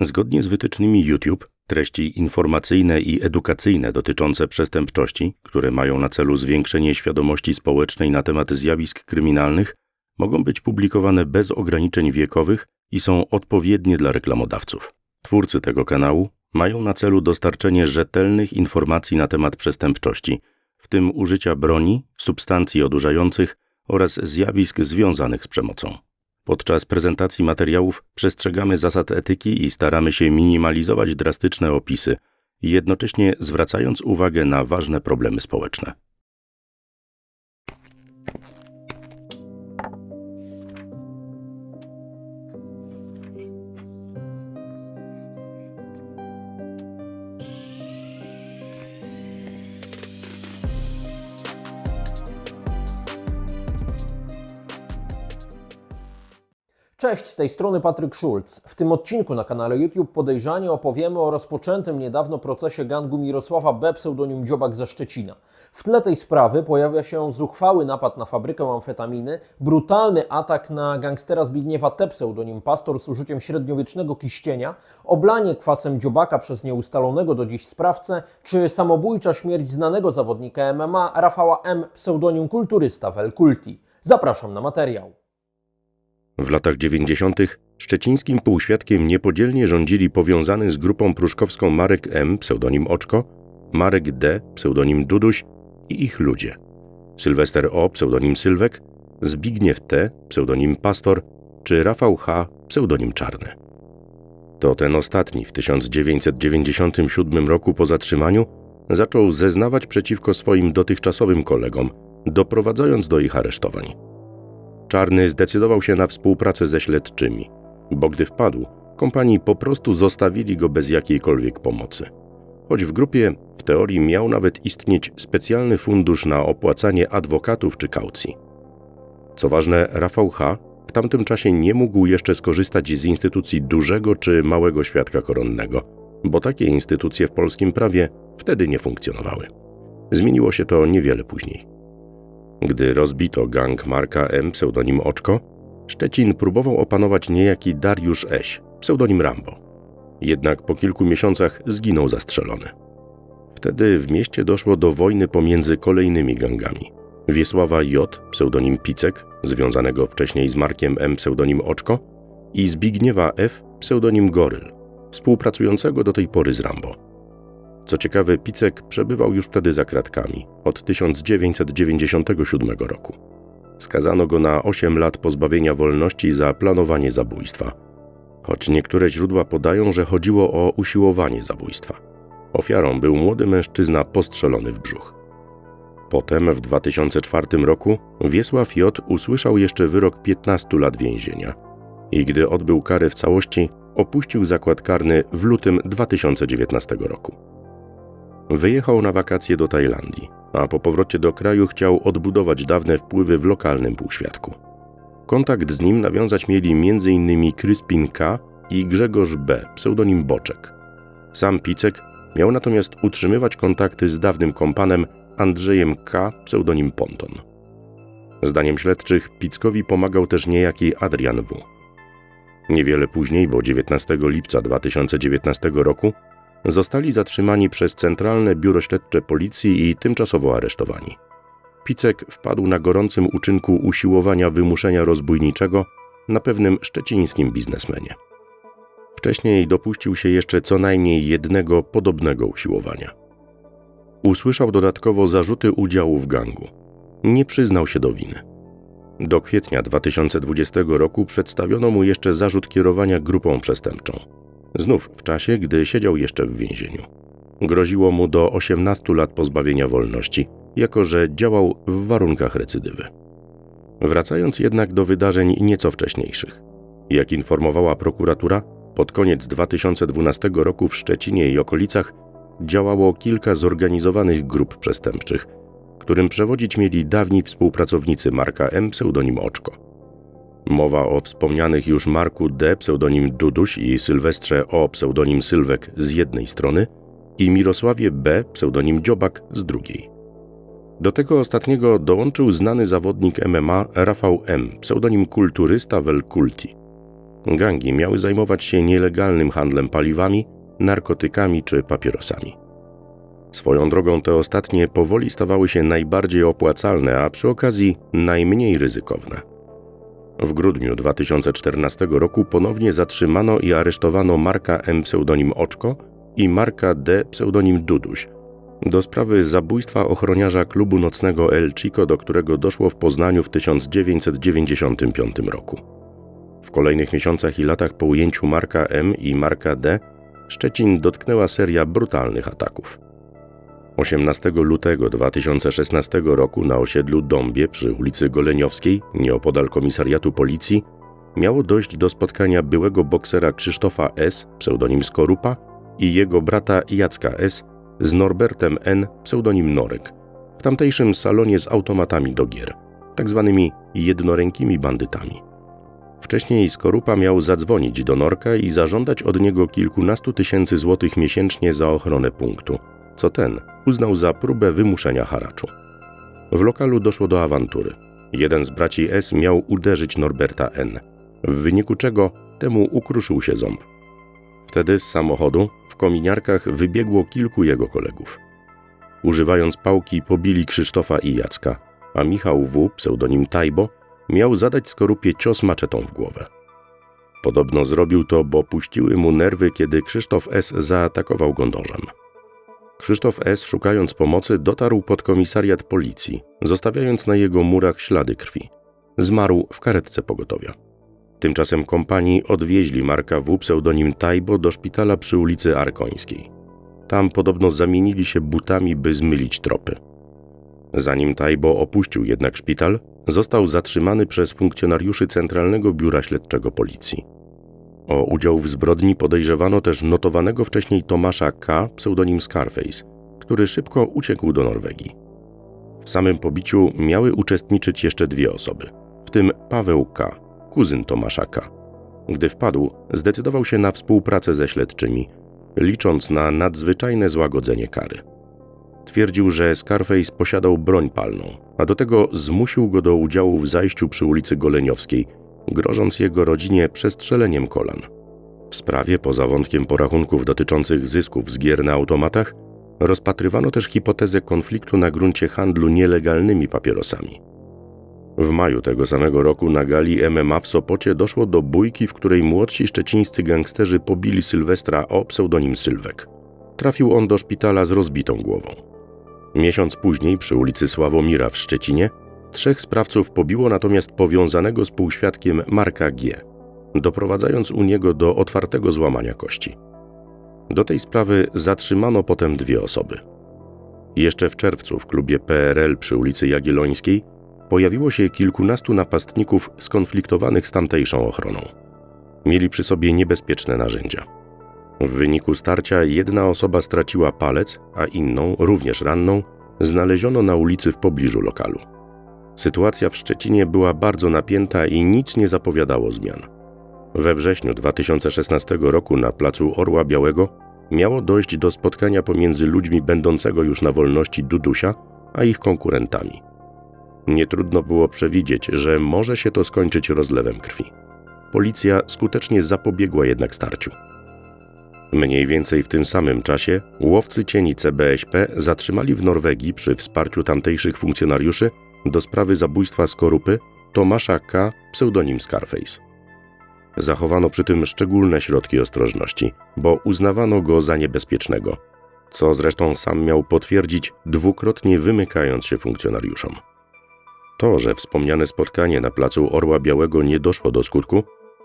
Zgodnie z wytycznymi YouTube, treści informacyjne i edukacyjne dotyczące przestępczości, które mają na celu zwiększenie świadomości społecznej na temat zjawisk kryminalnych, mogą być publikowane bez ograniczeń wiekowych i są odpowiednie dla reklamodawców. Twórcy tego kanału mają na celu dostarczenie rzetelnych informacji na temat przestępczości, w tym użycia broni, substancji odurzających oraz zjawisk związanych z przemocą. Podczas prezentacji materiałów przestrzegamy zasad etyki i staramy się minimalizować drastyczne opisy, jednocześnie zwracając uwagę na ważne problemy społeczne. Cześć, z tej strony Patryk Schulz. W tym odcinku na kanale YouTube Podejrzanie opowiemy o rozpoczętym niedawno procesie gangu Mirosława B. pseudonim Dziobak ze Szczecina. W tle tej sprawy pojawia się zuchwały napad na fabrykę amfetaminy, brutalny atak na gangstera Zbigniewa T. pseudonim Pastor z użyciem średniowiecznego kiścienia, oblanie kwasem Dziobaka przez nieustalonego do dziś sprawcę, czy samobójcza śmierć znanego zawodnika MMA Rafała M. pseudonim Kulturysta w El Kulti. Zapraszam na materiał. W latach 90. szczecińskim półświadkiem niepodzielnie rządzili powiązany z grupą pruszkowską Marek M, pseudonim Oczko, Marek D, pseudonim Duduś i ich ludzie. Sylwester O, pseudonim Sylwek, Zbigniew T, pseudonim Pastor, czy Rafał H, pseudonim Czarny. To ten ostatni w 1997 roku po zatrzymaniu zaczął zeznawać przeciwko swoim dotychczasowym kolegom, doprowadzając do ich aresztowań. Czarny zdecydował się na współpracę ze śledczymi, bo gdy wpadł, kompanii po prostu zostawili go bez jakiejkolwiek pomocy. Choć w grupie w teorii miał nawet istnieć specjalny fundusz na opłacanie adwokatów czy kaucji. Co ważne, Rafał H. w tamtym czasie nie mógł jeszcze skorzystać z instytucji dużego czy małego świadka koronnego, bo takie instytucje w polskim prawie wtedy nie funkcjonowały. Zmieniło się to niewiele później. Gdy rozbito gang Marka M, pseudonim Oczko, Szczecin próbował opanować niejaki Dariusz Eś, pseudonim Rambo. Jednak po kilku miesiącach zginął zastrzelony. Wtedy w mieście doszło do wojny pomiędzy kolejnymi gangami. Wiesława J, pseudonim Picek, związanego wcześniej z Markiem M, pseudonim Oczko, i Zbigniewa F, pseudonim Goryl, współpracującego do tej pory z Rambo. Co ciekawe, Picek przebywał już wtedy za kratkami od 1997 roku. Skazano go na 8 lat pozbawienia wolności za planowanie zabójstwa. Choć niektóre źródła podają, że chodziło o usiłowanie zabójstwa. Ofiarą był młody mężczyzna postrzelony w brzuch. Potem w 2004 roku Wiesław J. usłyszał jeszcze wyrok 15 lat więzienia i gdy odbył karę w całości, opuścił zakład karny w lutym 2019 roku. Wyjechał na wakacje do Tajlandii, a po powrocie do kraju chciał odbudować dawne wpływy w lokalnym półświadku. Kontakt z nim nawiązać mieli m.in. Kryspin K. i Grzegorz B., pseudonim Boczek. Sam Picek miał natomiast utrzymywać kontakty z dawnym kompanem Andrzejem K., pseudonim Ponton. Zdaniem śledczych Pickowi pomagał też niejaki Adrian W. Niewiele później, bo 19 lipca 2019 roku, zostali zatrzymani przez Centralne Biuro Śledcze Policji i tymczasowo aresztowani. Picek wpadł na gorącym uczynku usiłowania wymuszenia rozbójniczego na pewnym szczecińskim biznesmenie. Wcześniej dopuścił się jeszcze co najmniej jednego podobnego usiłowania. Usłyszał dodatkowo zarzuty udziału w gangu. Nie przyznał się do winy. Do kwietnia 2020 roku przedstawiono mu jeszcze zarzut kierowania grupą przestępczą znów w czasie, gdy siedział jeszcze w więzieniu. Groziło mu do 18 lat pozbawienia wolności, jako że działał w warunkach recydywy. Wracając jednak do wydarzeń nieco wcześniejszych. Jak informowała prokuratura, pod koniec 2012 roku w Szczecinie i okolicach działało kilka zorganizowanych grup przestępczych, którym przewodzić mieli dawni współpracownicy Marka M. pseudonim Oczko. Mowa o wspomnianych już Marku D. pseudonim Duduś i Sylwestrze O. pseudonim Sylwek z jednej strony i Mirosławie B. pseudonim Dziobak z drugiej. Do tego ostatniego dołączył znany zawodnik MMA Rafał M. pseudonim Kulturysta Vel Kulti. Gangi miały zajmować się nielegalnym handlem paliwami, narkotykami czy papierosami. Swoją drogą te ostatnie powoli stawały się najbardziej opłacalne, a przy okazji najmniej ryzykowne. W grudniu 2014 roku ponownie zatrzymano i aresztowano Marka M. pseudonim Oczko i Marka D. pseudonim Duduś do sprawy zabójstwa ochroniarza klubu nocnego El Chico, do którego doszło w Poznaniu w 1995 roku. W kolejnych miesiącach i latach po ujęciu Marka M. i Marka D. Szczecin dotknęła seria brutalnych ataków. 18 lutego 2016 roku na osiedlu Dąbie przy ulicy Goleniowskiej, nieopodal komisariatu policji, miało dojść do spotkania byłego boksera Krzysztofa S., pseudonim Skorupa, i jego brata Jacka S., z Norbertem N., pseudonim Norek, w tamtejszym salonie z automatami do gier, tak zwanymi jednorękimi bandytami. Wcześniej Skorupa miał zadzwonić do Norka i zażądać od niego kilkunastu tysięcy złotych miesięcznie za ochronę punktu, co ten uznał za próbę wymuszenia haraczu. W lokalu doszło do awantury. Jeden z braci S miał uderzyć Norberta N., w wyniku czego temu ukruszył się ząb. Wtedy z samochodu w kominiarkach wybiegło kilku jego kolegów. Używając pałki pobili Krzysztofa i Jacka, a Michał W., pseudonim Tajbo, miał zadać skorupie cios maczetą w głowę. Podobno zrobił to, bo puściły mu nerwy, kiedy Krzysztof S. zaatakował go nożem. Krzysztof S., szukając pomocy, dotarł pod komisariat policji, zostawiając na jego murach ślady krwi. Zmarł w karetce pogotowia. Tymczasem kompanii odwieźli Marka W. pseudonim Tajbo do szpitala przy ulicy Arkońskiej. Tam podobno zamienili się butami, by zmylić tropy. Zanim Tajbo opuścił jednak szpital, został zatrzymany przez funkcjonariuszy Centralnego Biura Śledczego Policji. O udział w zbrodni podejrzewano też notowanego wcześniej Tomasza K., pseudonim Scarface, który szybko uciekł do Norwegii. W samym pobiciu miały uczestniczyć jeszcze dwie osoby, w tym Paweł K., kuzyn Tomasza K. Gdy wpadł, zdecydował się na współpracę ze śledczymi, licząc na nadzwyczajne złagodzenie kary. Twierdził, że Scarface posiadał broń palną, a do tego zmusił go do udziału w zajściu przy ulicy Goleniowskiej, grożąc jego rodzinie przestrzeleniem kolan. W sprawie, poza wątkiem porachunków dotyczących zysków z gier na automatach, rozpatrywano też hipotezę konfliktu na gruncie handlu nielegalnymi papierosami. W maju tego samego roku na gali MMA w Sopocie doszło do bójki, w której młodsi szczecińscy gangsterzy pobili Sylwestra o pseudonim Sylwek. Trafił on do szpitala z rozbitą głową. Miesiąc później przy ulicy Sławomira w Szczecinie trzech sprawców pobiło natomiast powiązanego z półświadkiem Marka G., doprowadzając u niego do otwartego złamania kości. Do tej sprawy zatrzymano potem dwie osoby. Jeszcze w czerwcu w klubie PRL przy ulicy Jagiellońskiej pojawiło się kilkunastu napastników skonfliktowanych z tamtejszą ochroną. Mieli przy sobie niebezpieczne narzędzia. W wyniku starcia jedna osoba straciła palec, a inną, również ranną, znaleziono na ulicy w pobliżu lokalu. Sytuacja w Szczecinie była bardzo napięta i nic nie zapowiadało zmian. We wrześniu 2016 roku na placu Orła Białego miało dojść do spotkania pomiędzy ludźmi będącego już na wolności Dudusia, a ich konkurentami. Nie trudno było przewidzieć, że może się to skończyć rozlewem krwi. Policja skutecznie zapobiegła jednak starciu. Mniej więcej w tym samym czasie łowcy cieni CBŚP zatrzymali w Norwegii przy wsparciu tamtejszych funkcjonariuszy do sprawy zabójstwa Skorupy Tomasza K., pseudonim Scarface. Zachowano przy tym szczególne środki ostrożności, bo uznawano go za niebezpiecznego, co zresztą sam miał potwierdzić, dwukrotnie wymykając się funkcjonariuszom. To, że wspomniane spotkanie na placu Orła Białego nie doszło do skutku,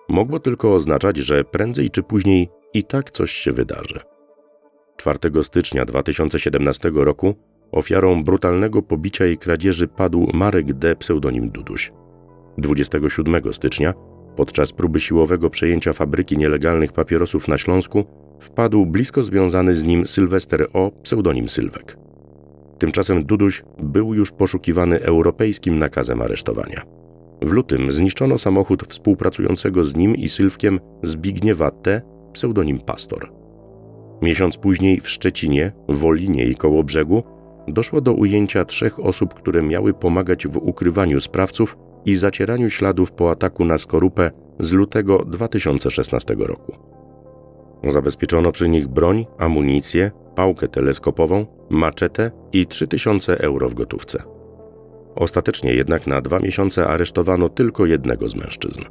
mogło tylko oznaczać, że prędzej czy później i tak coś się wydarzy. 4 stycznia 2017 roku ofiarą brutalnego pobicia i kradzieży padł Marek D. pseudonim Duduś. 27 stycznia, podczas próby siłowego przejęcia fabryki nielegalnych papierosów na Śląsku, wpadł blisko związany z nim Sylwester O. pseudonim Sylwek. Tymczasem Duduś był już poszukiwany europejskim nakazem aresztowania. W lutym zniszczono samochód współpracującego z nim i Sylwkiem Zbigniewa T., pseudonim Pastor. Miesiąc później w Szczecinie, Wolinie i Kołobrzegu doszło do ujęcia trzech osób, które miały pomagać w ukrywaniu sprawców i zacieraniu śladów po ataku na skorupę z lutego 2016 roku. Zabezpieczono przy nich broń, amunicję, pałkę teleskopową, maczetę i 3000 euro w gotówce. Ostatecznie jednak na dwa miesiące aresztowano tylko jednego z mężczyzn.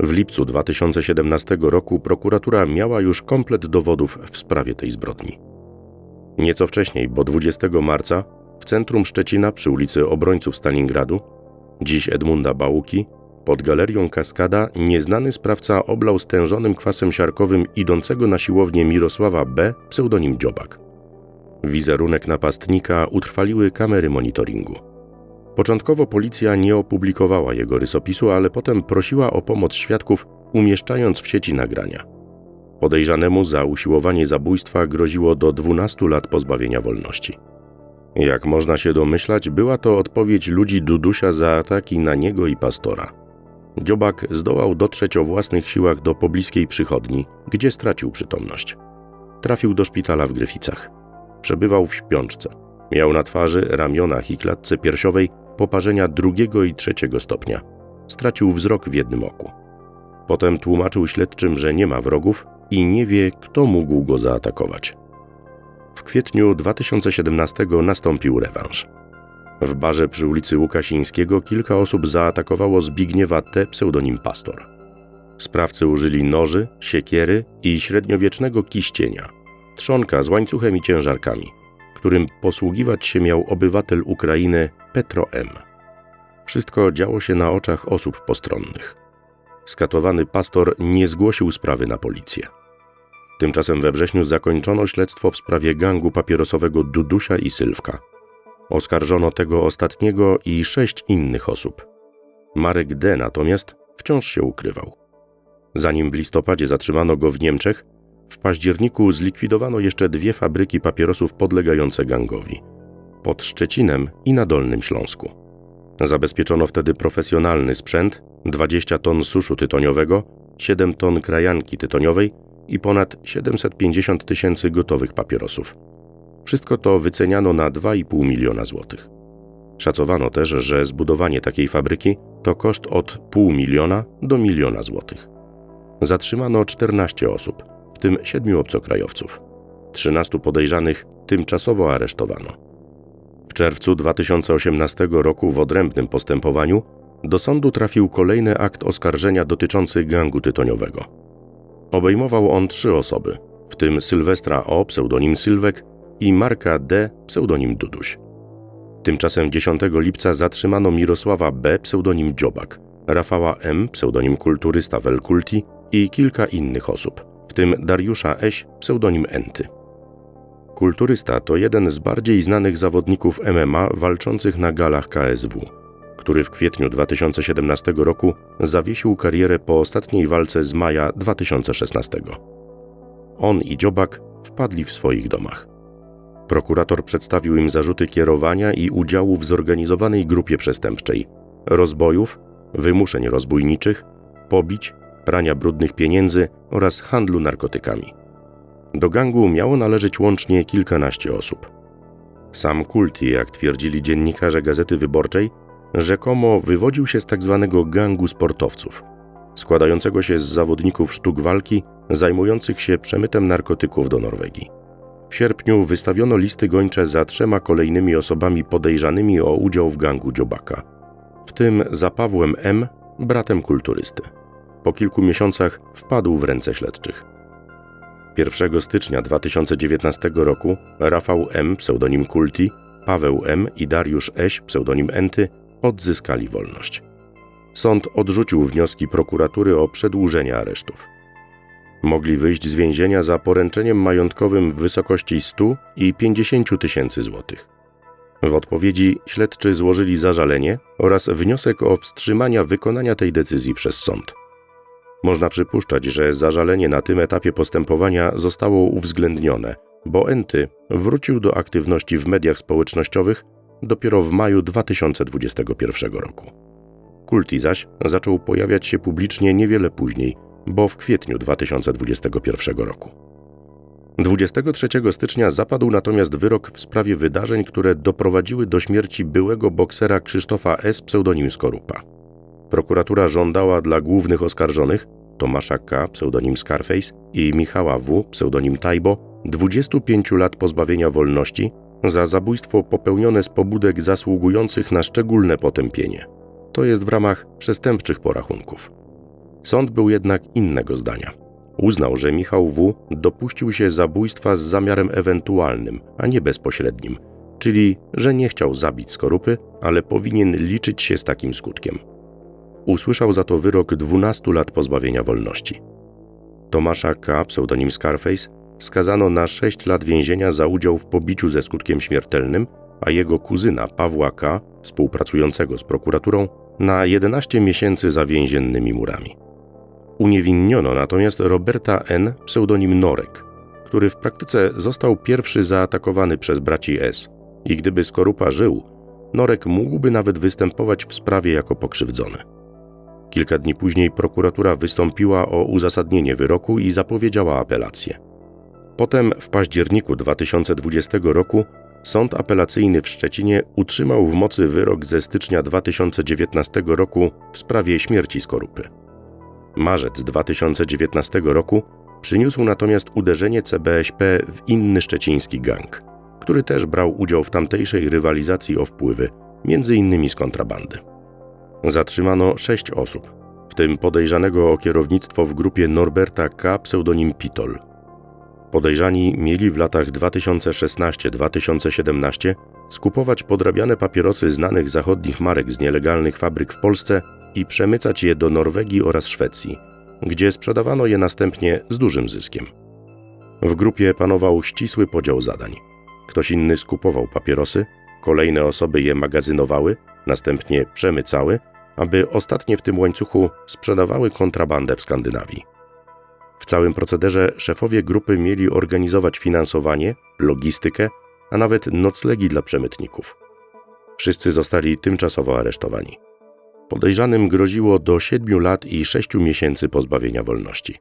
W lipcu 2017 roku prokuratura miała już komplet dowodów w sprawie tej zbrodni. Nieco wcześniej, bo 20 marca, w centrum Szczecina przy ulicy Obrońców Stalingradu, dziś Edmunda Bałuki, pod galerią Kaskada nieznany sprawca oblał stężonym kwasem siarkowym idącego na siłownię Mirosława B., pseudonim Dziobak. Wizerunek napastnika utrwaliły kamery monitoringu. Początkowo policja nie opublikowała jego rysopisu, ale potem prosiła o pomoc świadków, umieszczając w sieci nagrania. Podejrzanemu za usiłowanie zabójstwa groziło do 12 lat pozbawienia wolności. Jak można się domyślać, była to odpowiedź ludzi Dudusia za ataki na niego i pastora. Dziobak zdołał dotrzeć o własnych siłach do pobliskiej przychodni, gdzie stracił przytomność. Trafił do szpitala w Gryficach. Przebywał w śpiączce. Miał na twarzy, ramionach i klatce piersiowej poparzenia drugiego i trzeciego stopnia. Stracił wzrok w jednym oku. Potem tłumaczył śledczym, że nie ma wrogów i nie wie, kto mógł go zaatakować. W kwietniu 2017 nastąpił rewanż. W barze przy ulicy Łukasińskiego kilka osób zaatakowało Zbigniewa T. pseudonim Pastor. Sprawcy użyli noży, siekiery i średniowiecznego kiścienia, trzonka z łańcuchem i ciężarkami, którym posługiwać się miał obywatel Ukrainy Petro M. Wszystko działo się na oczach osób postronnych. Skatowany pastor nie zgłosił sprawy na policję. Tymczasem we wrześniu zakończono śledztwo w sprawie gangu papierosowego Dudusia i Sylwka. Oskarżono tego ostatniego i sześć innych osób. Marek D. natomiast wciąż się ukrywał. Zanim w listopadzie zatrzymano go w Niemczech, w październiku zlikwidowano jeszcze dwie fabryki papierosów podlegające gangowi pod Szczecinem i na Dolnym Śląsku. Zabezpieczono wtedy profesjonalny sprzęt, 20 ton suszu tytoniowego, 7 ton krajanki tytoniowej i ponad 750 tysięcy gotowych papierosów. Wszystko to wyceniano na 2,5 miliona złotych. Szacowano też, że zbudowanie takiej fabryki to koszt od pół miliona do miliona złotych. Zatrzymano 14 osób, w tym 7 obcokrajowców. 13 podejrzanych tymczasowo aresztowano. W czerwcu 2018 roku w odrębnym postępowaniu do sądu trafił kolejny akt oskarżenia dotyczący gangu tytoniowego. Obejmował on trzy osoby, w tym Sylwestra O, pseudonim Sylwek i Marka D, pseudonim Duduś. Tymczasem 10 lipca zatrzymano Mirosława B, pseudonim Dziobak, Rafała M, pseudonim kulturysta Welkulti i kilka innych osób, w tym Dariusza Eś, pseudonim Enty. Kulturysta to jeden z bardziej znanych zawodników MMA walczących na galach KSW, który w kwietniu 2017 roku zawiesił karierę po ostatniej walce z maja 2016. On i Dziobak wpadli w swoich domach. Prokurator przedstawił im zarzuty kierowania i udziału w zorganizowanej grupie przestępczej, rozbojów, wymuszeń rozbójniczych, pobić, prania brudnych pieniędzy oraz handlu narkotykami. Do gangu miało należeć łącznie kilkanaście osób. Sam Kulti, jak twierdzili dziennikarze Gazety Wyborczej, rzekomo wywodził się z tzw. Tak gangu sportowców, składającego się z zawodników sztuk walki zajmujących się przemytem narkotyków do Norwegii. W sierpniu wystawiono listy gończe za trzema kolejnymi osobami podejrzanymi o udział w gangu Dziobaka, w tym za Pawłem M., bratem kulturysty. Po kilku miesiącach wpadł w ręce śledczych. 1 stycznia 2019 roku Rafał M., pseudonim Kulti, Paweł M. i Dariusz Eś, pseudonim Enty, odzyskali wolność. Sąd odrzucił wnioski prokuratury o przedłużenie aresztów. Mogli wyjść z więzienia za poręczeniem majątkowym w wysokości 100 i 50 tysięcy złotych. W odpowiedzi śledczy złożyli zażalenie oraz wniosek o wstrzymania wykonania tej decyzji przez sąd. Można przypuszczać, że zażalenie na tym etapie postępowania zostało uwzględnione, bo Enty wrócił do aktywności w mediach społecznościowych dopiero w maju 2021 roku. Kulti zaś zaczął pojawiać się publicznie niewiele później, bo w kwietniu 2021 roku. 23 stycznia zapadł natomiast wyrok w sprawie wydarzeń, które doprowadziły do śmierci byłego boksera Krzysztofa S. pseudonim Skorupa. Prokuratura żądała dla głównych oskarżonych Tomasza K. pseudonim Scarface i Michała W. pseudonim Tajbo 25 lat pozbawienia wolności za zabójstwo popełnione z pobudek zasługujących na szczególne potępienie. To jest w ramach przestępczych porachunków. Sąd był jednak innego zdania. Uznał, że Michał W. dopuścił się zabójstwa z zamiarem ewentualnym, a nie bezpośrednim, czyli że nie chciał zabić skorupy, ale powinien liczyć się z takim skutkiem. Usłyszał za to wyrok 12 lat pozbawienia wolności. Tomasza K., pseudonim Scarface, skazano na 6 lat więzienia za udział w pobiciu ze skutkiem śmiertelnym, a jego kuzyna Pawła K., współpracującego z prokuraturą, na 11 miesięcy za więziennymi murami. Uniewinniono natomiast Roberta N., pseudonim Norek, który w praktyce został pierwszy zaatakowany przez braci S. I gdyby Skorupa żył, Norek mógłby nawet występować w sprawie jako pokrzywdzony. Kilka dni później prokuratura wystąpiła o uzasadnienie wyroku i zapowiedziała apelację. Potem w październiku 2020 roku Sąd Apelacyjny w Szczecinie utrzymał w mocy wyrok ze stycznia 2019 roku w sprawie śmierci Skorupy. Marzec 2019 roku przyniósł natomiast uderzenie CBŚP w inny szczeciński gang, który też brał udział w tamtejszej rywalizacji o wpływy, między innymi z kontrabandy. Zatrzymano sześć osób, w tym podejrzanego o kierownictwo w grupie Norberta K. pseudonim Pitol. Podejrzani mieli w latach 2016-2017 skupować podrabiane papierosy znanych zachodnich marek z nielegalnych fabryk w Polsce i przemycać je do Norwegii oraz Szwecji, gdzie sprzedawano je następnie z dużym zyskiem. W grupie panował ścisły podział zadań. Ktoś inny skupował papierosy, kolejne osoby je magazynowały, następnie przemycały, aby ostatnie w tym łańcuchu sprzedawały kontrabandę w Skandynawii. W całym procederze szefowie grupy mieli organizować finansowanie, logistykę, a nawet noclegi dla przemytników. Wszyscy zostali tymczasowo aresztowani. Podejrzanym groziło do 7 lat i 6 miesięcy pozbawienia wolności.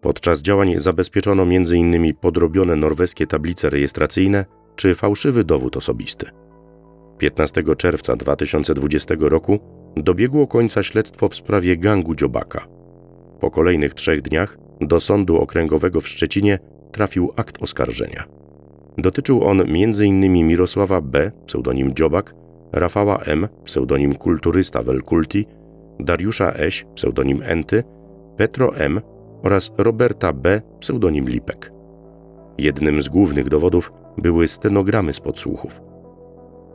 Podczas działań zabezpieczono m.in. podrobione norweskie tablice rejestracyjne czy fałszywy dowód osobisty. 15 czerwca 2020 roku dobiegło końca śledztwo w sprawie gangu Dziobaka. Po kolejnych trzech dniach do Sądu Okręgowego w Szczecinie trafił akt oskarżenia. Dotyczył on m.in. Mirosława B., pseudonim Dziobak, Rafała M., pseudonim Kulturysta Welkulti, Dariusza Eś, pseudonim Enty, Petro M. oraz Roberta B., pseudonim Lipek. Jednym z głównych dowodów były stenogramy z podsłuchów.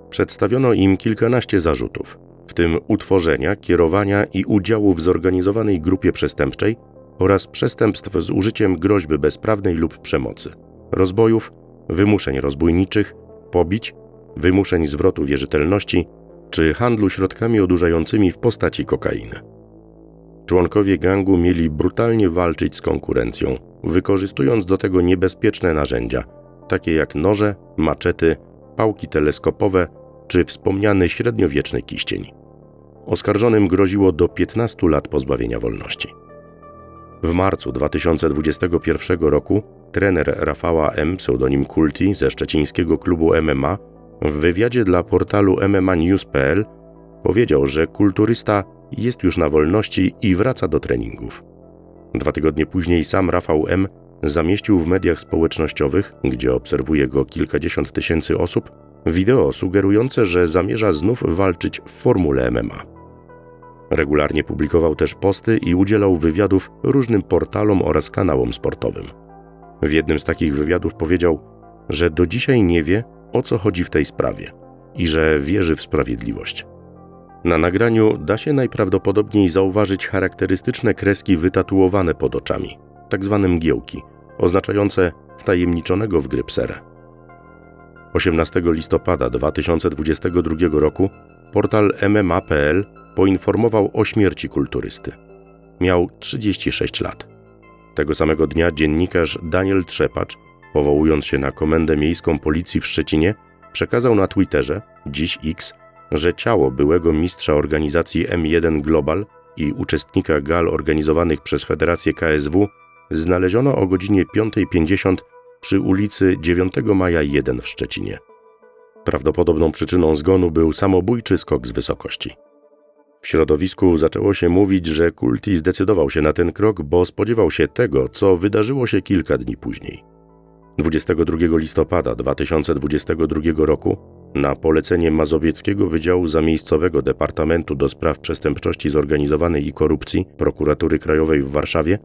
Przedstawiono im kilkanaście zarzutów, w tym utworzenia, kierowania i udziału w zorganizowanej grupie przestępczej oraz przestępstw z użyciem groźby bezprawnej lub przemocy, rozbojów, wymuszeń rozbójniczych, pobić, wymuszeń zwrotu wierzytelności czy handlu środkami odurzającymi w postaci kokainy. Członkowie gangu mieli brutalnie walczyć z konkurencją, wykorzystując do tego niebezpieczne narzędzia, takie jak noże, maczety, pałki teleskopowe czy wspomniany średniowieczny kiścień. Oskarżonym groziło do 15 lat pozbawienia wolności. W marcu 2021 roku trener Rafała M., pseudonim Kulti ze szczecińskiego klubu MMA, w wywiadzie dla portalu MMAnews.pl powiedział, że kulturysta jest już na wolności i wraca do treningów. Dwa tygodnie później sam Rafał M. zamieścił w mediach społecznościowych, gdzie obserwuje go kilkadziesiąt tysięcy osób, wideo sugerujące, że zamierza znów walczyć w formule MMA. Regularnie publikował też posty i udzielał wywiadów różnym portalom oraz kanałom sportowym. W jednym z takich wywiadów powiedział, że do dzisiaj nie wie, o co chodzi w tej sprawie i że wierzy w sprawiedliwość. Na nagraniu da się najprawdopodobniej zauważyć charakterystyczne kreski wytatuowane pod oczami, tak zwane mgiełki, oznaczające wtajemniczonego w gry pserę. 18 listopada 2022 roku portal MMA.pl poinformował o śmierci kulturysty. Miał 36 lat. Tego samego dnia dziennikarz Daniel Trzepacz, powołując się na Komendę Miejską Policji w Szczecinie, przekazał na Twitterze, dziś X, że ciało byłego mistrza organizacji M1 Global i uczestnika gal organizowanych przez Federację KSW znaleziono o godzinie 5.50 przy ulicy 9 Maja 1 w Szczecinie. Prawdopodobną przyczyną zgonu był samobójczy skok z wysokości. W środowisku zaczęło się mówić, że Kulti zdecydował się na ten krok, bo spodziewał się tego, co wydarzyło się kilka dni później. 22 listopada 2022 roku na polecenie Mazowieckiego Wydziału Zamiejscowego Departamentu do Spraw Przestępczości Zorganizowanej i Korupcji Prokuratury Krajowej w Warszawie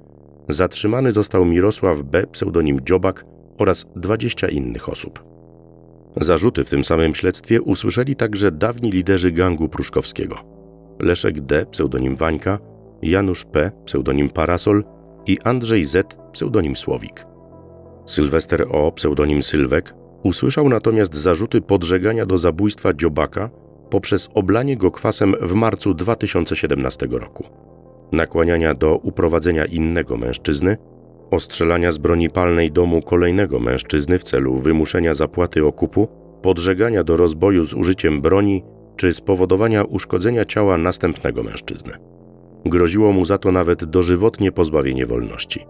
zatrzymany został Mirosław B., pseudonim Dziobak oraz 20 innych osób. Zarzuty w tym samym śledztwie usłyszeli także dawni liderzy gangu pruszkowskiego. Leszek D., pseudonim Wańka, Janusz P., pseudonim Parasol i Andrzej Z., pseudonim Słowik. Sylwester O., pseudonim Sylwek, usłyszał natomiast zarzuty podżegania do zabójstwa Dziobaka poprzez oblanie go kwasem w marcu 2017 roku, nakłaniania do uprowadzenia innego mężczyzny, ostrzelania z broni palnej domu kolejnego mężczyzny w celu wymuszenia zapłaty okupu, podżegania do rozboju z użyciem broni czy spowodowania uszkodzenia ciała następnego mężczyzny. Groziło mu za to nawet dożywotnie pozbawienie wolności.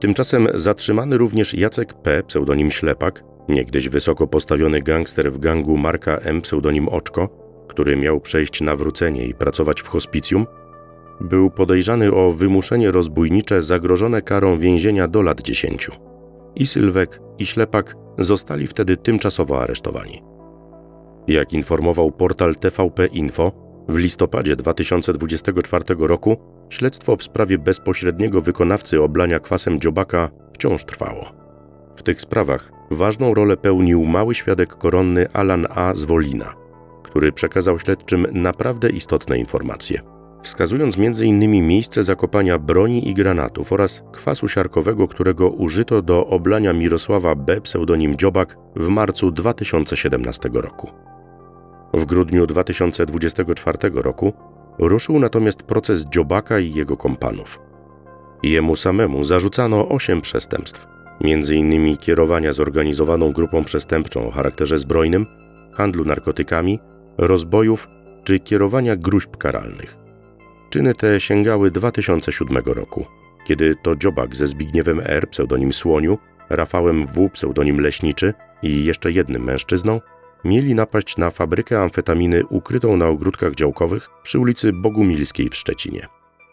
Tymczasem zatrzymany również Jacek P., pseudonim Ślepak, niegdyś wysoko postawiony gangster w gangu Marka M., pseudonim Oczko, który miał przejść nawrócenie i pracować w hospicjum, był podejrzany o wymuszenie rozbójnicze zagrożone karą więzienia do lat 10. I Sylwek, i Ślepak zostali wtedy tymczasowo aresztowani. Jak informował portal TVP Info, w listopadzie 2024 roku śledztwo w sprawie bezpośredniego wykonawcy oblania kwasem dziobaka wciąż trwało. W tych sprawach ważną rolę pełnił mały świadek koronny Alan A. z Wolina, który przekazał śledczym naprawdę istotne informacje, wskazując m.in. miejsce zakopania broni i granatów oraz kwasu siarkowego, którego użyto do oblania Mirosława B. pseudonim Dziobak w marcu 2017 roku. W grudniu 2024 roku ruszył natomiast proces Dziobaka i jego kompanów. Jemu samemu zarzucano osiem przestępstw, m.in. kierowania zorganizowaną grupą przestępczą o charakterze zbrojnym, handlu narkotykami, rozbojów czy kierowania gruźb karalnych. Czyny te sięgały 2007 roku, kiedy to Dziobak ze Zbigniewem R., pseudonim Słoniu, Rafałem W., pseudonim Leśniczy i jeszcze jednym mężczyzną mieli napaść na fabrykę amfetaminy ukrytą na ogródkach działkowych przy ulicy Bogumilskiej w Szczecinie.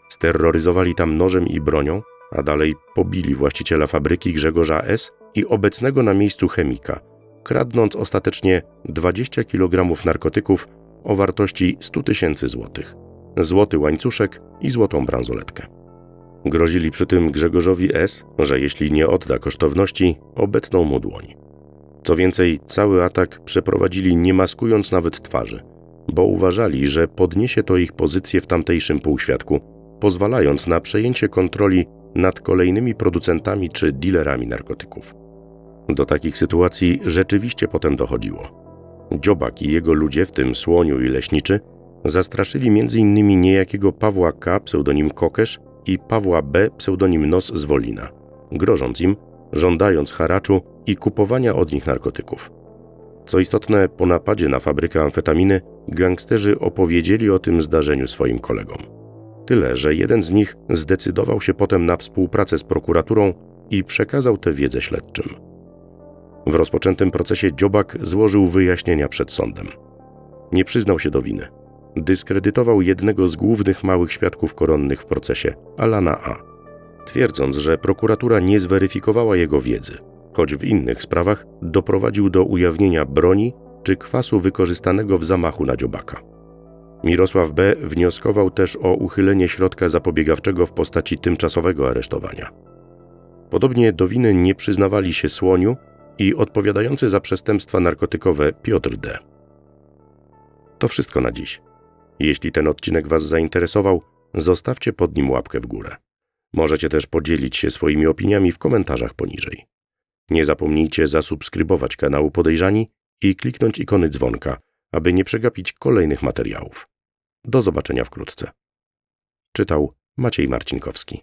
Sterroryzowali tam nożem i bronią, a dalej pobili właściciela fabryki Grzegorza S. i obecnego na miejscu chemika, kradnąc ostatecznie 20 kg narkotyków o wartości 100 tysięcy złotych, złoty łańcuszek i złotą bransoletkę. Grozili przy tym Grzegorzowi S., że jeśli nie odda kosztowności, obetną mu dłoń. Co więcej, cały atak przeprowadzili nie maskując nawet twarzy, bo uważali, że podniesie to ich pozycję w tamtejszym półświadku, pozwalając na przejęcie kontroli nad kolejnymi producentami czy dealerami narkotyków. Do takich sytuacji rzeczywiście potem dochodziło. Dziobak i jego ludzie, w tym Słoniu i Leśniczy, zastraszyli m.in. niejakiego Pawła K., pseudonim Kokesz i Pawła B., pseudonim Nos z Wolina, grożąc im, żądając haraczu i kupowania od nich narkotyków. Co istotne, po napadzie na fabrykę amfetaminy gangsterzy opowiedzieli o tym zdarzeniu swoim kolegom. Tyle, że jeden z nich zdecydował się potem na współpracę z prokuraturą i przekazał tę wiedzę śledczym. W rozpoczętym procesie Dziobak złożył wyjaśnienia przed sądem. Nie przyznał się do winy. Dyskredytował jednego z głównych małych świadków koronnych w procesie, Alana A., twierdząc, że prokuratura nie zweryfikowała jego wiedzy, choć w innych sprawach doprowadził do ujawnienia broni czy kwasu wykorzystanego w zamachu na Dziobaka. Mirosław B. wnioskował też o uchylenie środka zapobiegawczego w postaci tymczasowego aresztowania. Podobnie do winy nie przyznawali się Słoniu i odpowiadający za przestępstwa narkotykowe Piotr D. To wszystko na dziś. Jeśli ten odcinek Was zainteresował, zostawcie pod nim łapkę w górę. Możecie też podzielić się swoimi opiniami w komentarzach poniżej. Nie zapomnijcie zasubskrybować kanału Podejrzani i kliknąć ikony dzwonka, aby nie przegapić kolejnych materiałów. Do zobaczenia wkrótce. Czytał Maciej Marcinkowski.